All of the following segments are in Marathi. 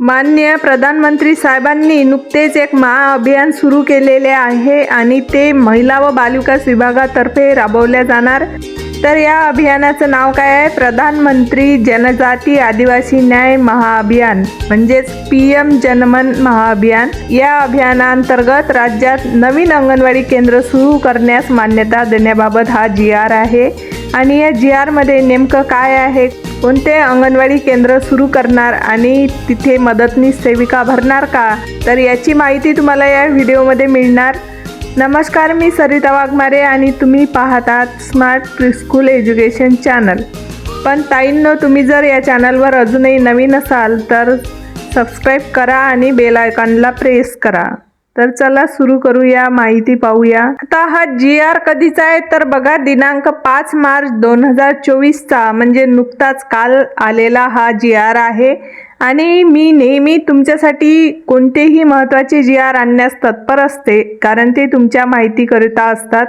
मान्य प्रधानमंत्री साहेबांनी नुकतेच एक महाअभियान सुरू केलेले आहे आणि ते महिला व बालविकास विभागातर्फे राबवल्या जाणार. तर या अभियानाचं नाव काय आहे? प्रधानमंत्री जनजाती आदिवासी न्याय महाअभियान म्हणजेच पी एम जनमन महाअभियान या अभियानांतर्गत राज्यात नवीन अंगणवाडी केंद्र सुरू करण्यास मान्यता देण्याबाबत हा जी आर आहे. आणि या जी आरमध्ये नेमकं काय आहे? कोणते अंगणवाडी केंद्र सुरू करणार आणि तिथे मदतनीस सेविका भरणार का? तर याची माहिती तुम्हाला या व्हिडिओमध्ये मिळणार. नमस्कार मी सरिता वाघमारे आणि तुम्ही पाहतात स्मार्ट प्रिस्कूल एज्युकेशन चॅनल पण ताईंनो तुम्ही जर या चॅनलवर अजूनही नवीन असाल तर सबस्क्राईब करा आणि बेल आयकॉनला प्रेस करा. तर चला सुरू करूया माहिती पाहूया. आता हा जी आर कधीचा आहे? तर बघा दिनांक पाच मार्च दोन हजार चोवीसचा म्हणजे नुकताच काल आलेला हा जी आर आहे. आणि मी नेहमी तुमच्यासाठी कोणतेही महत्त्वाचे जी आर आणण्यास तत्पर असते कारण ते तुमच्या माहितीकरिता असतात.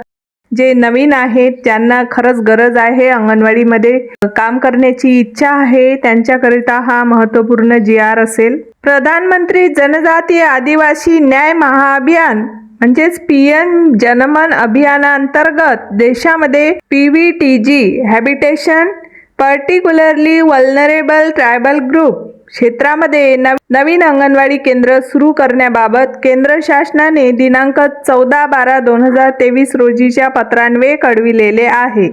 जे नवीन आहेत ज्यांना खरंच गरज आहे अंगणवाडीमध्ये. काम करण्याची इच्छा आहे त्यांच्याकरिता हा महत्त्वपूर्ण जी आर असेल. प्रधानमंत्री जनजातीय आदिवासी न्याय महाअभियान म्हणजेच पी एम जनमन अभियानांतर्गत देशामध्ये P V T G habitation particularly vulnerable tribal group क्षेत्रामध्ये नव नवीन अंगणवाडी केंद्र सुरू करण्याबाबत केंद्र शासनाने दिनांक चौदा बारा दोन हजार तेवीस रोजीच्या पत्रान्वये कळविलेले आहे.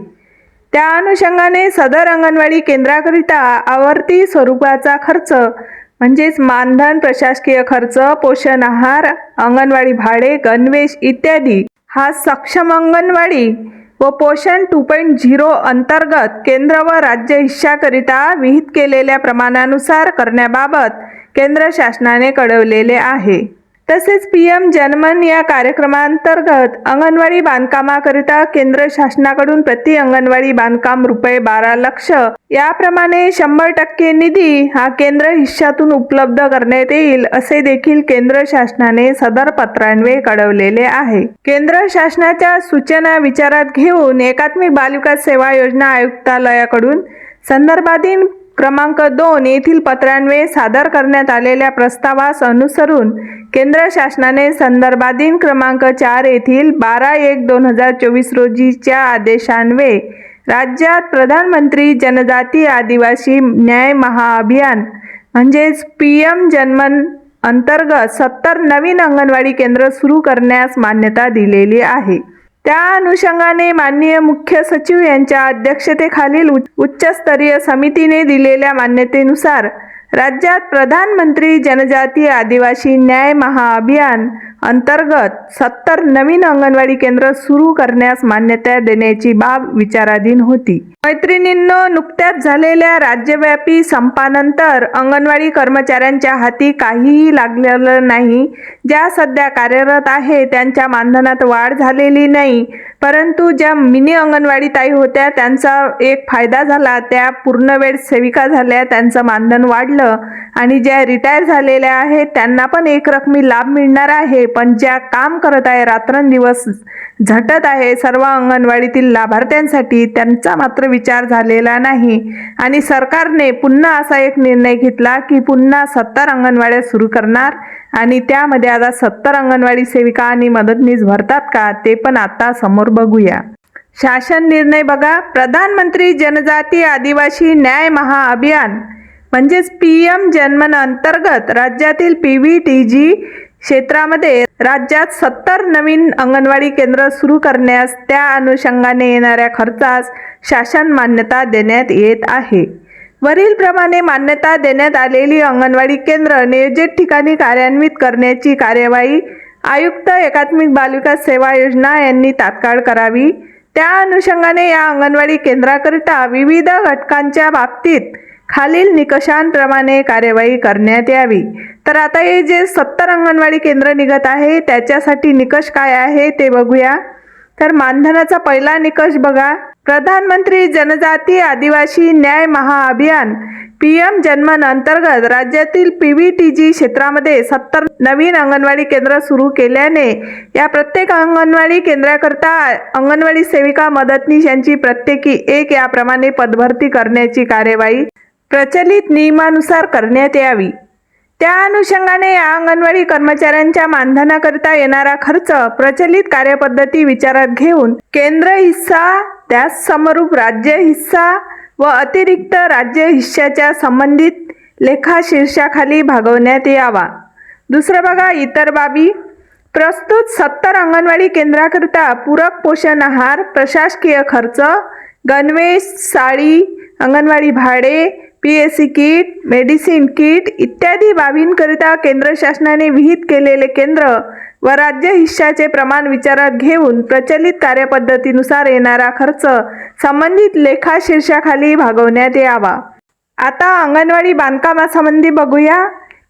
त्या अनुषंगाने सदर अंगणवाडी केंद्राकरिता आवर्ती स्वरूपाचा खर्च म्हणजेच मानधन प्रशासकीय खर्च पोषण आहार अंगणवाडी भाडे गणवेश इत्यादी. हा सक्षम अंगणवाडी व पोषण टू पॉईंट झिरो अंतर्गत केंद्र व राज्य हिश्शाकरिता विहित केलेल्या प्रमाणानुसार करण्याबाबत केंद्र शासनाने कळवलेले आहे. तसेच पी एम जनमन या कार्यक्रमांतर्गत अंगणवाडी बांधकामाकरिता केंद्र शासनाकडून प्रति अंगणवाडी बांधकाम रुपये बारा लक्ष याप्रमाणे शंभर टक्के निधी हा केंद्र हिश्शातून उपलब्ध करण्यात येईल असे देखील केंद्र शासनाने सदर पत्रान्वये कळवलेले आहे. केंद्र शासनाच्या सूचना विचारात घेऊन एकात्मिक बालविकास सेवा योजना आयुक्तालयाकडून संदर्भाधीन क्रमांक दोन येथील पत्रान्वये सादर करण्यात आलेल्या प्रस्तावास अनुसरून केंद्र शासनाने संदर्भाधीन क्रमांक चार येथील बारा एक दोन हजार चोवीस रोजीच्या आदेशान्वये राज्यात प्रधानमंत्री जनजाती आदिवासी न्याय महाअभियान म्हणजेच पी एम जन्मन अंतर्गत सत्तर नवीन अंगणवाडी केंद्र सुरू करण्यास मान्यता दिलेली आहे. त्या अनुषंगाने माननीय मुख्य सचिव यांच्या अध्यक्षतेखालील उच्चस्तरीय समितीने दिलेल्या मान्यतेनुसार राज्यात प्रधानमंत्री जनजातीय आदिवासी न्याय महाअभियान अंतर्गत सत्तर नवीन अंगणवाडी केंद्र सुरू करण्यास मान्यता देण्याची बाब विचाराधीन होती. मैत्रिणींनो नुकत्याच झालेल्या राज्यव्यापी संपानंतर अंगणवाडी कर्मचाऱ्यांच्या हाती काहीही लागलेलं नाही. ज्या सध्या कार्यरत आहे त्यांच्या मानधनात वाढ झालेली नाही. परंतु ज्या मिनी अंगणवाडी ताई होत्या त्यांचा एक फायदा झाला. त्या पूर्ण वेळ सेविका झाल्या त्यांचं मानधन वाढलं आणि ज्या रिटायर झालेल्या आहेत त्यांना पण एक रकमी लाभ मिळणार आहे. पण ज्या काम करत आहे रात्रंदिवस झटत आहे सर्व अंगणवाडीतील लाभार्थ्यांसाठी त्यांचा मात्र विचार झालेला नाही. आणि सरकारने पुन्हा असा एक निर्णय घेतला की पुन्हा सत्तर अंगणवाड्या सुरू करणार आणि त्यामध्ये आता सत्तर अंगणवाडी सेविका आणि मदतनीस भरतात का ते पण आता समोर बघूया. शासन निर्णय बघा. प्रधानमंत्री जनजाती आदिवासी न्याय महाअभियान. म्हणजेच पी एम जन्मन अंतर्गत राज्यातील पी व्ही टी जी क्षेत्रामध्ये राज्यात सत्तर नवीन अंगणवाडी केंद्र सुरू करण्यास त्या अनुषंगाने येणाऱ्या खर्चास शासन मान्यता देण्यात येत आहे. वरीलप्रमाणे मान्यता देण्यात आलेली अंगणवाडी केंद्र नियोजित ठिकाणी कार्यान्वित करण्याची कार्यवाही आयुक्त एकात्मिक बालविकास सेवा योजना यांनी तात्काळ करावी. त्या अनुषंगाने या अंगणवाडी केंद्राकरिता विविध घटकांच्या बाबतीत खालील निकषांप्रमाणे कार्यवाही करण्यात यावी. तर आता हे जे सत्तर अंगणवाडी केंद्र निघत आहे त्याच्यासाठी निकष काय आहे ते बघूया. तर मानधनाचा पहिला निकष बघा. प्रधानमंत्री जनजाती आदिवासी न्याय महाअभियान पी एम जन्मन अंतर्गत राज्यातील पी व्ही टी जी क्षेत्रामध्ये सत्तर नवीन अंगणवाडी केंद्र सुरू केल्याने या प्रत्येक अंगणवाडी केंद्राकरता अंगणवाडी सेविका मदतनीस यांची प्रत्येकी एक याप्रमाणे पदभरती करण्याची कार्यवाही प्रचलित नियमानुसार करण्यात यावी. त्या अनुषंगाने या अंगणवाडी कर्मचाऱ्यांच्या मानधनाकरिता येणारा खर्च प्रचलित कार्यपद्धती विचारात घेऊन केंद्र हिस्सा त्याच समरूप राज्य हिस्सा व अतिरिक्त राज्य हिश्श्याच्या संबंधित लेखा शीर्षाखाली भागवण्यात यावा. दुसरं बघा इतर बाबी. प्रस्तुत सत्तर अंगणवाडी केंद्राकरिता पूरक पोषण आहार प्रशासकीय खर्च गणवेश साडी अंगणवाडी भाडे P S C kit medicine kit इत्यादी बाबींकरिता केंद्र शासनाने विहित केलेले केंद्र व राज्य हिश्शाचे प्रमाण विचारात घेऊन प्रचलित कार्यपद्धतीनुसार येणारा खर्च संबंधित लेखा शीर्षाखाली भागवण्यात यावा. आता अंगणवाडी बांधकामासंबंधी बघूया.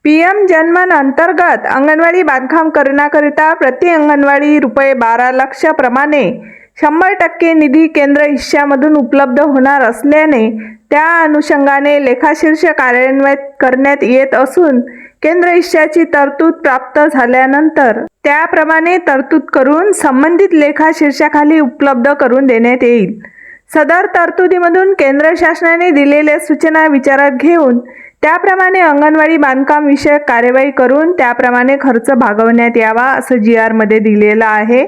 पी एम जनमन अंतर्गत अंगणवाडी बांधकाम करण्याकरिता प्रति अंगणवाडी रुपये बारा लक्ष प्रमाणे शंभर टक्के निधी केंद्र हिश्श्यामधून उपलब्ध होणार असल्याने त्या अनुषंगाने लेखाशीर्ष कार्यान्वित करण्यात येत असून केंद्र इश्याची तरतूद प्राप्त झाल्यानंतर त्याप्रमाणे तरतूद करून संबंधित लेखा शीर्षाखाली उपलब्ध करून देण्यात येईल. सदर तरतुदीमधून केंद्र शासनाने दिलेल्या सूचना विचारात घेऊन त्याप्रमाणे अंगणवाडी बांधकाम विषयक कार्यवाही करून त्याप्रमाणे खर्च भागवण्यात यावा असं जी आरमध्ये दिलेलं आहे.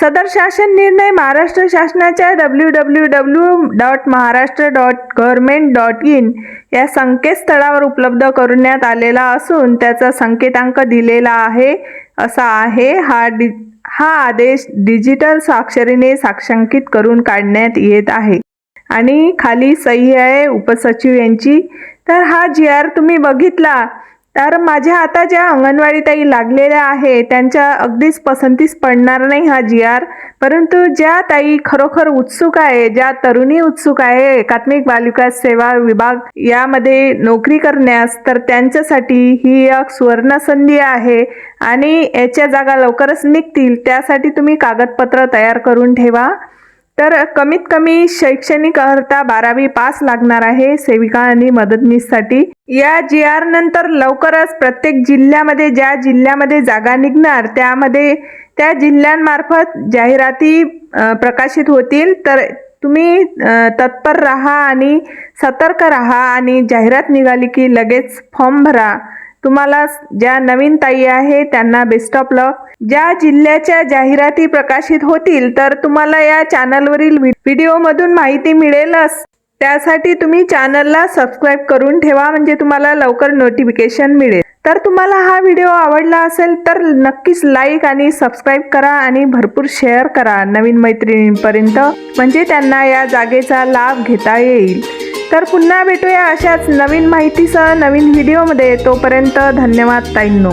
सदर शासन निर्णय महाराष्ट्र शासनाच्या W W W dot Maharashtra dot government dot in या संकेतस्थळावर उपलब्ध करण्यात आलेला असून त्याचा संकेतांक दिलेला आहे असा आहे. हा डि हा आदेश डिजिटल स्वाक्षरीने साक्षांकित करून काढण्यात येत आहे. आणि खाली सही आहे उपसचिव यांची तर हा जी आर तुम्ही बघितला. तर माझ्या आता ज्या अंगणवाडी ताई लागलेल्या आहे त्यांच्या अगदीच पसंतीस पडणार नाही हा जी आर परंतु ज्या ताई खरोखर उत्सुक आहे ज्या तरुणी उत्सुक आहे एकात्मिक बालविकास सेवा विभाग यामध्ये नोकरी करण्यास तर त्यांच्यासाठी ही एक सुवर्ण संधी आहे आणि याच्या जागा लवकरच निघतील. त्यासाठी तुम्ही कागदपत्र तयार करून ठेवा. तर कमीत कमी शैक्षणिक अर्हता बारावी पास लागणार आहे सेविका आणि मदतनीससाठी. या जी आर नंतर लवकरच प्रत्येक जिल्ह्यामध्ये ज्या जिल्ह्यामध्ये जागा निघणार त्यामध्ये त्या जिल्ह्यांमार्फत जाहिराती प्रकाशित होतील. तर तुम्ही तत्पर राहा आणि सतर्क राहा आणि जाहिरात निघाली की लगेच फॉर्म भरा. तुम्हाला ज्या नवीन ताई आहे त्यांना बेस्ट ऑफ लक ज्या जिल्ह्याच्या जाहिराती प्रकाशित होतील तर तुम्हाला या चॅनलवरील व्हिडिओमधून माहिती मिळेलच. त्यासाठी तुम्ही चॅनलला सबस्क्राईब करून ठेवा म्हणजे तुम्हाला लवकर नोटिफिकेशन मिळेल. तर तुम्हाला हा व्हिडिओ आवडला असेल तर नक्कीच लाईक आणि सबस्क्राईब करा आणि भरपूर शेअर करा नवीन मैत्रिणींपर्यंत म्हणजे त्यांना या जागेचा लाभ घेता येईल. तर पुन्हा भेटूया अशाच नवीन माहितीसह नवीन व्हिडिओमध्ये. तोपर्यंत धन्यवाद ताईंनो.